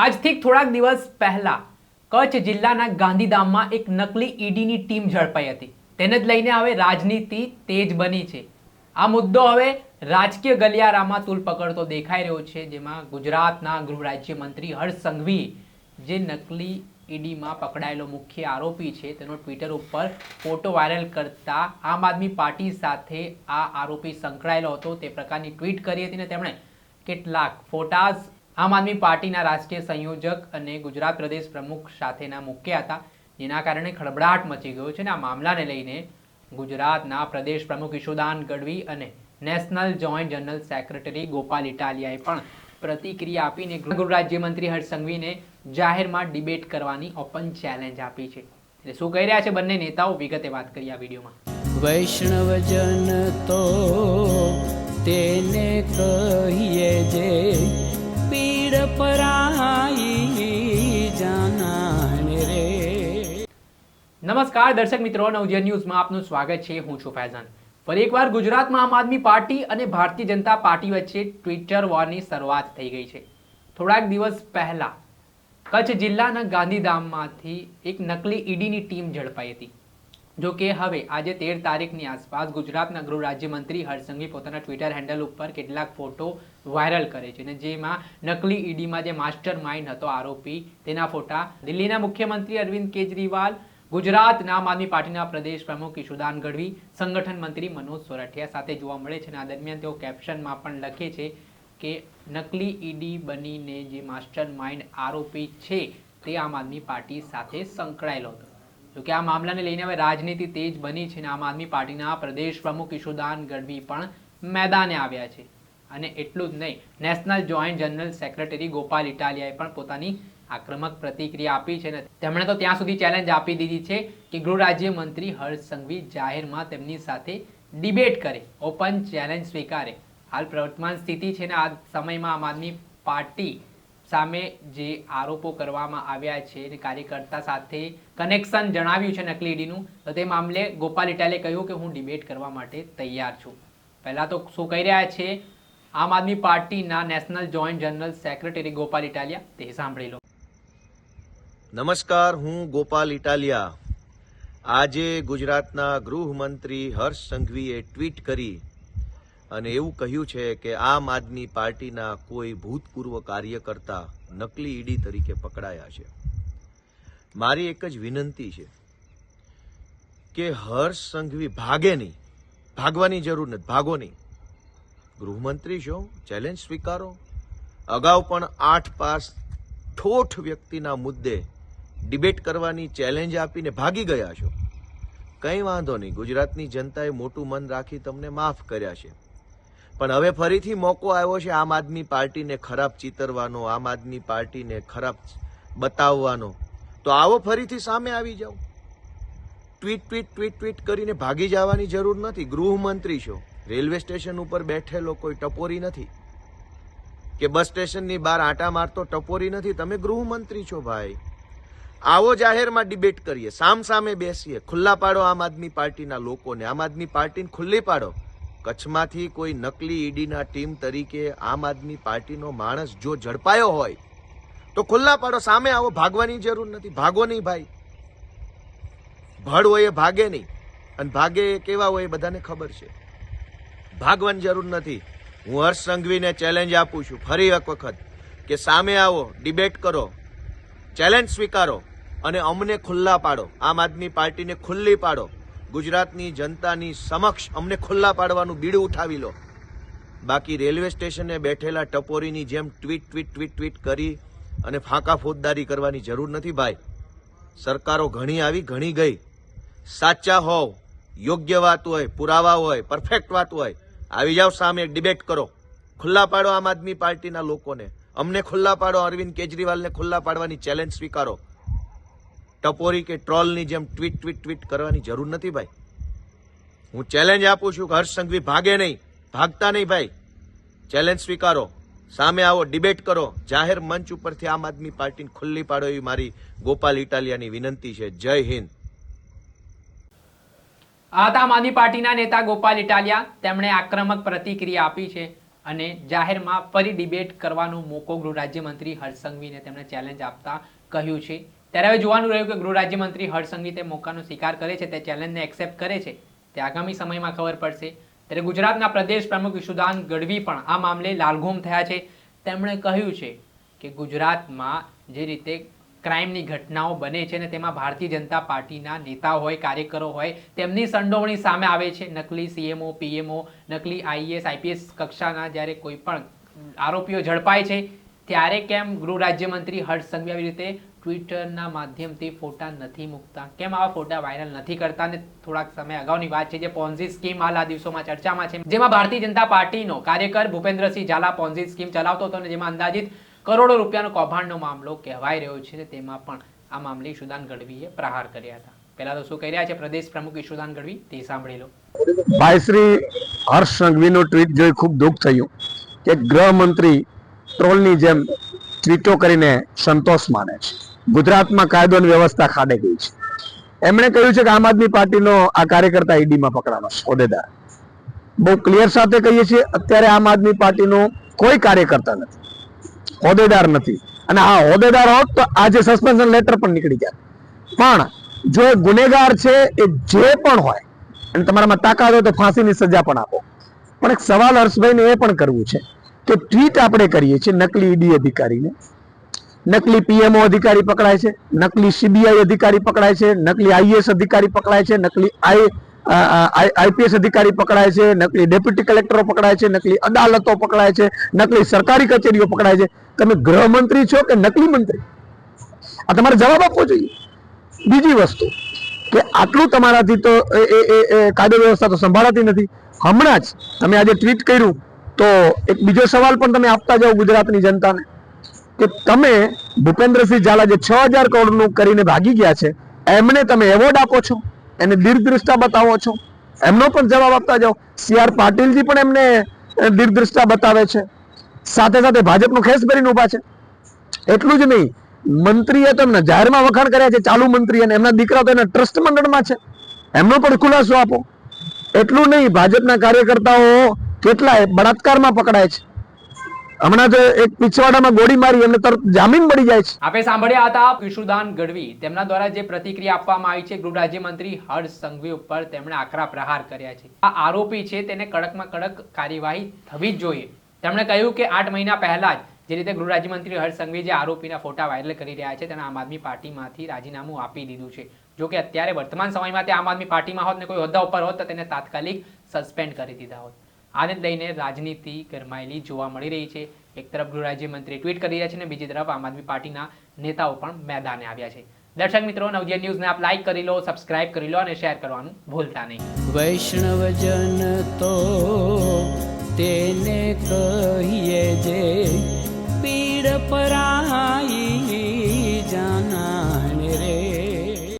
આજથી થોડાક દિવસ પહેલા કચ્છ જિલ્લાના ગાંધીધામમાં એક નકલી ઈડીની ટીમ ઝડપાઈ હતી. તેને જ લઈને હવે રાજનીતિ તેજ બની છે. આ મુદ્દો હવે રાજકીય ગલિયારામાં તુલ પકડતો દેખાઈ રહ્યો છે, જેમાં ગુજરાતના ગૃહ રાજ્યમંત્રી હર્ષ સંઘવી જે નકલી ઈડીમાં પકડાયેલો મુખ્ય આરોપી છે, તેનો ટ્વિટર ઉપર ફોટો વાયરલ કરતા આમ આદમી પાર્ટી સાથે આ આરોપી સંકળાયેલો હતો. તે પ્રકારની ટ્વીટ કરી હતી ને તેમણે કેટલાક ફોટાઝ આમ આદમી પાર્ટીના રાષ્ટ્રીય સંયોજક અને ગુજરાત પ્રદેશ પ્રમુખ સાથેના મૂક્યા હતા, જેના કારણે ખળબળાટ મચી ગયો છે અને આ મામલાને લઈને ગુજરાતના પ્રદેશ પ્રમુખ ઈશુદાન ગઢવી અને national joint general secretary Gopal ઇટાલિયાએ પણ પ્રતિક્રિયા આપીને ગૃહ રાજ્યમંત્રી હર્ષ સંઘવીને જાહેરમાં ડિબેટ કરવાની ઓપન ચેલેન્જ આપી છે. એટલે શું કહી રહ્યા છે બંને નેતાઓ? વિગતે વાત કરી આ વિડીયોમાં. વૈષ્ણવજન તો તેને કહીએ જે નમસ્કાર, દર્શક મિત્રો, નવજીવન ન્યૂઝમાં આપનું સ્વાગત છે. હું છું ફૈઝાન. ફરી એકવાર ગુજરાતમાં આમ આદમી પાર્ટી અને ભારતીય જનતા પાર્ટી વચ્ચે ટ્વિટર વોરની શરૂઆત થઈ ગઈ છે. થોડાક દિવસ પહેલા કચ્છ જિલ્લાના ગાંધીધામમાંથી એક નકલી ઈડીની ટીમ ઝડપાઈ હતી. જો કે હવે આજે તેર તારીખની આસપાસ ગુજરાતના ગૃહ રાજ્યમંત્રી હર્ષસંઘવી પોતાના ટ્વિટર હેન્ડલ ઉપર કેટલાક ફોટો વાયરલ કરે છે અને જેમાં નકલી ઈડીમાં જે માસ્ટર માઇન્ડ હતો આરોપી, તેના ફોટા દિલ્હીના મુખ્યમંત્રી અરવિંદ કેજરીવાલ ગુજરાત આમ આદમી પાર્ટીના પ્રદેશ પ્રમુખ ઈશુદાન ગઢવી, સંગઠન મંત્રી મનોજ સોરઠિયા સાથે જોવા મળે છે અને આ દરમિયાન તેઓ કેપ્શનમાં પણ લખે છે કે નકલી ઈડી બનીને જે માસ્ટર માઇન્ડ આરોપી છે તે આમ આદમી પાર્ટી સાથે સંકળાયેલો હતો. જોકે આ મામલાને લઈને હવે રાજનીતિ તેજ બની છે અને આમ આદમી પાર્ટીના પ્રદેશ પ્રમુખ ઈશુદાન ગઢવી પણ મેદાને આવ્યા છે. અને એટલું જ નહીં, national joint general secretary Gopal ઇટાલિયાએ પણ પોતાની આક્રમક પ્રતિક્રિયા આપી છે ને તેમણે તો ત્યાં સુધી ચેલેન્જ આપી દીધી છે કે ગૃહ રાજ્યમંત્રી હર્ષ સંઘવી જાહેરમાં તેમની સાથે ડિબેટ કરે, ઓપન ચેલેન્જ સ્વીકારે. હાલ પ્રવર્તમાન સ્થિતિ છે ને આ સમયમાં આમ આદમી પાર્ટી સામે જે આરોપો કરવામાં આવ્યા છે અને કાર્યકર્તા સાથે કનેક્શન જણાવ્યું છે નકલી ઈડીનું, તો તે મામલે ગોપાલ ઇટાલે કહ્યું કે હું ડિબેટ કરવા માટે તૈયાર છું. પહેલાં તો શું કહી રહ્યા છે? આમ આદમી પાર્ટીના national joint general secretary Gopal Italia, તે સાંભળી લો. નમસ્કાર, હું ગોપાલ ઇટાલિયા. આજે ગુજરાતના ગૃહમંત્રી હર્ષ સંઘવીએ ટ્વીટ કરી અને એવું કહ્યું છે કે આમ આદમી પાર્ટીના કોઈ ભૂતપૂર્વ કાર્યકર્તા નકલી ઈડી તરીકે પકડાયા છે. મારી એક જ વિનંતી છે કે હર્ષ સંઘવી ભાગે નહીં, ભાગવાની જરૂર નથી, ભાગો નહીં. ગૃહમંત્રી છો, ચેલેન્જ સ્વીકારો. અગાઉ પણ આઠ પાસ ઠોઠ વ્યક્તિના મુદ્દે ડિબેટ કરવાની ચેલેન્જ આપીને ભાગી ગયા છો. કંઈ વાંધો નહીં, ગુજરાતની જનતાએ મોટું મન રાખી તમને માફ કર્યા છે. પણ હવે ફરીથી મોકો આવ્યો છે આમ આદમી પાર્ટીને ખરાબ ચિતરવાનો, આમ આદમી પાર્ટીને ખરાબ બતાવવાનો. તો આવો ફરીથી સામે આવી જાઓ. ટ્વીટ ટ્વીટ ટ્વીટ ટ્વીટ કરીને ભાગી જવાની જરૂર નથી. ગૃહમંત્રી છો. રેલવે સ્ટેશન ઉપર બેઠેલો કોઈ ટપોરી નથી. કે બસ સ્ટેશનની બહાર આંટા મારતો ટપોરી નથી. તમે ગૃહમંત્રી છો ભાઈ. આવો જાહેરમાં ડિબેટ કરીએ. સામ સામે બેસીએ. ખુલ્લા પાડો આમ આદમી પાર્ટીના લોકોને. આમ આદમી પાર્ટીને ખુલ્લી પાડો. કચ્છમાંથી કોઈ નકલી ઈડીના ટીમ તરીકે આમ આદમી પાર્ટીનો માણસ જો ઝડપાયો હોય, તો ખુલ્લા પાડો, સામે આવો, ભાગવાની જરૂર નથી. ભાગો નહીં ભાઈ. ભડ હોય એ ભાગે નહીં. અને ભાગે એ કેવા હોય એ બધાને ખબર છે. ભાગવાની જરૂર નથી. હું હર્ષ સંઘવીને ચેલેન્જ આપું છું. ફરી એક વખત કે સામે આવો ડિબેટ કરો ચેલેન્જ સ્વીકારો અને અમને ખુલ્લા પાડો. આમ આદમી પાર્ટીને ખુલ્લી પાડો. ગુજરાતની જનતાની સમક્ષ અમને ખુલ્લા પાડવાનું બીડું ઉઠાવી લો. બાકી રેલવે સ્ટેશને બેઠેલા ટપોરીની જેમ ટ્વીટ ટ્વીટ ટ્વીટ ટ્વીટ કરી અને ફાંકા ફોજદારી કરવાની જરૂર નથી ભાઈ. સરકારો ઘણી આવી, ઘણી ગઈ. સાચા હોવ, યોગ્ય વાત હોય, પુરાવા હોય પરફેક્ટ વાત હોય, આવી જાઓ સામે ડિબેટ કરો. ખુલ્લા પાડો આમ આદમી પાર્ટીના લોકોને. અમને ખુલ્લા પાડો અરવિંદ કેજરીવાલને ખુલ્લા પાડવાની ચેલેન્જ સ્વીકારો. ટપોરી કે ટ્રોલની જેમ ટ્વીટ ટ્વીટ ટ્વીટ કરવાની જરૂર નથી ભાઈ. હું ચેલેન્જ આપું છું કે હર્ષ સંઘવી ભાગે નહીં, ભાગતા નહીં ભાઈ. ચેલેન્જ સ્વીકારો, સામે આવો ડિબેટ કરો. જાહેર મંચ ઉપરથી આમ આદમી પાર્ટીને ખુલ્લી પાડો એવી મારી ગોપાલ ઇટાલિયાની વિનંતી છે. જય હિન્દ. આમ આદમી પાર્ટીના નેતા ગોપાલ ઇટાલિયા, તેમણે આક્રમક પ્રતિક્રિયા આપી છે અને જાહેરમાં ફરી ડિબેટ કરવાનો મોકો ગૃહ રાજ્યમંત્રી હર્ષ સંઘવીને તેમણે ચેલેન્જ આપતા કહ્યું છે. ત્યારે હવે જોવાનું રહ્યું કે ગૃહ રાજ્યમંત્રી હર્ષ મોકાનો સ્વીકાર કરે છે, તે ચેલેન્જને એક્સેપ્ટ કરે છે, તે આગામી સમયમાં ખબર પડશે. ત્યારે ગુજરાતના પ્રદેશ પ્રમુખ ઈશુદાન ગઢવી પણ આ મામલે લાલઘૂમ થયા છે. તેમણે કહ્યું છે કે ગુજરાતમાં જે રીતે ક્રાઇમની ઘટનાઓ બને છે ને તેમાં ભારતીય જનતા પાર્ટીના નેતા હોય, કાર્યકરો હોય, તેમની સંડોવણી સામે આવે છે. નકલી સીએમઓ પીએમઓ નકલી આઈએસ આઈપીએસ કક્ષાના જ્યારે કોઈ પણ આરોપીઓ ઝડપાય છે, ત્યારે કેમ ગૃહ રાજ્યમંત્રી હર્ષ સંઘવી આવી રીતે ટ્વિટરના માધ્યમથી ફોટા નથી મૂકતા. કેમ આવા ફોટા વાયરલ નથી કરતા? ને થોડાક સમય અગાઉની વાત છે જે પોન્ઝી સ્કીમ હાલ આ દિવસોમાં ચર્ચામાં છે. જેમાં ભારતીય જનતા પાર્ટીનો કાર્યકર ભૂપેન્દ્રસિંહ ઝાલા પોન્ઝી સ્કીમ ચલાવતો હતો અને જેમાં અંદાજિત કરોડો રૂપિયાનો કૌભાંડનો મામલો કહેવાઈ રહ્યો છે તેમાં પણ આ મામલે ઈશુદાન ગઢવીએ પ્રહાર કર્યા હતા. પહેલા તો શું કહી રહ્યા છે પ્રદેશ પ્રમુખ ઈશુદાન ગઢવી? તે સાંભળી લો. ભાઈ શ્રી હર્ષ સંઘવીનો ટ્વીટ જોઈ ખૂબ દુઃખ થયું કે ગૃહમંત્રી ટ્રોલની જેમ ટ્વીટો કરીને સંતોષ માને છે. ગુજરાતમાં કાયદો અને વ્યવસ્થા ખાડે ગઈ છે. એમણે કહ્યું છે કે આમ આદમી પાર્ટીનો આ કાર્યકર્તા ઈડીમાં પકડાનો છે બહુ ક્લિયર સાથે કહીએ છીએ, અત્યારે આમ આદમી પાર્ટીનો કોઈ કાર્યકર્તા નથી, હોદ્દેદાર નથી. અને હા, હોદ્દેદાર હોત તો આજે સસ્પેન્શન લેટર પણ નીકળી જાય પણ જો ગુનેગાર છે એ જે પણ હોય, અને તમારામાં તાકાત હોય તો ફાંસીની સજા પણ આપો. પણ એક સવાલ હર્ષભાઈને એ પણ કરવું છે કે ટ્વીટ આપણે કરીએ છીએ નકલી ઈડી અધિકારીને નકલી પીએમઓ અધિકારી પકડાય છે, નકલી સીબીઆઈ અધિકારી પકડાય છે, નકલી આઈએસ અધિકારી પકડાય છે, નકલી આઈ આઈપીએસ અધિકારી પકડાય છે, નકલી ડેપ્યુટી કલેક્ટરો પકડાય છે, નકલી અદાલતો પકડાય છે, નકલી સરકારી કચેરીઓ પકડાય છે. તમે ગૃહમંત્રી છો કે નકલી મંત્રી? આ તમારે જવાબ આપવો જોઈએ. બીજી વસ્તુ કે આટલું તમારાથી તો એ કાયદો વ્યવસ્થા તો સંભાળાતી નથી. હમણાં જ તમે આજે ટ્વીટ કર્યું, તો એક બીજો સવાલ પણ તમે આપતા જાઓ ગુજરાતની જનતાને. કે તમે ભૂપેન્દ્રસિંહ ઝાલા જે છ હજાર કરોડનું કરીને ભાગી ગયા છે, એમને તમે એવોર્ડ આપો છો? એને દીર્ઘદ્રષ્ટા બતાવો છો? એમનો પણ જવાબ આપતા જાઓ. સી આર પાટીલજી પણ એમને દીર્ઘદ્રષ્ટા બતાવે છે. સાથે સાથે ભાજપનું ખેસ ભરીને ઊભા છે. એટલું જ નહીં, મંત્રીએ તો એમના જાહેરમાં વખાણ કર્યા છે, ચાલુ મંત્રી અને એમના દીકરા તો એના ટ્રસ્ટ મંડળમાં છે. એમનો પણ ખુલાસો આપો. એટલું નહીં, ભાજપના કાર્યકર્તાઓ કેટલાય બળાત્કારમાં પકડાય છે. હમણાં તો એક પીછવાડામાં ગોળી મારી, એમને તરત જામીન મળી જાય છે. આપણે સાંભળ્યા હતા ઈશુદાન ગઢવી. તેમના દ્વારા જે પ્રતિક્રિયા આપવામાં આવી છે, ગૃહ રાજ્યમંત્રી હર્ષ સંઘવી ઉપર તેમણે આકરા પ્રહાર કર્યા છે. આ આરોપી છે, તેને કડકમાં કડક કાર્યવાહી થવી જ જોઈએ. તેમણે કહ્યું કે આઠ મહિના પહેલા જ જે રીતે ગૃહ રાજ્યમંત્રી હર્ષ સંઘવી જે આરોપીના ફોટા વાયરલ કરી રહ્યા છે, તેના આમ આદમી પાર્ટીમાંથી રાજીનામું આપી દીધું છે. જો કે અત્યારે વર્તમાન સમયમાં તે આમ આદમી પાર્ટીમાં હોત ને કોઈ હોદ્દા ઉપર હોત, તો તેને તાત્કાલિક સસ્પેન્ડ કરી દીધા હોત. આને લઈને રાજનીતિ ગરમાયેલી જોવા મળી રહી છે. એક તરફ ગૃહ રાજ્યમંત્રી ટ્વીટ કરી રહ્યા છે અને બીજી તરફ આમ આદમી પાર્ટીના નેતાઓ પણ મેદાને આવ્યા છે. દર્શક મિત્રો, નવજીવન ન્યૂઝને આપ લાઈક કરી લો સબસ્ક્રાઇબ કરી લો અને શેર કરવાનું ભૂલતા નહીં. વૈષ્ણવજન તો તેને કહીએ જે પીડ પરાઈ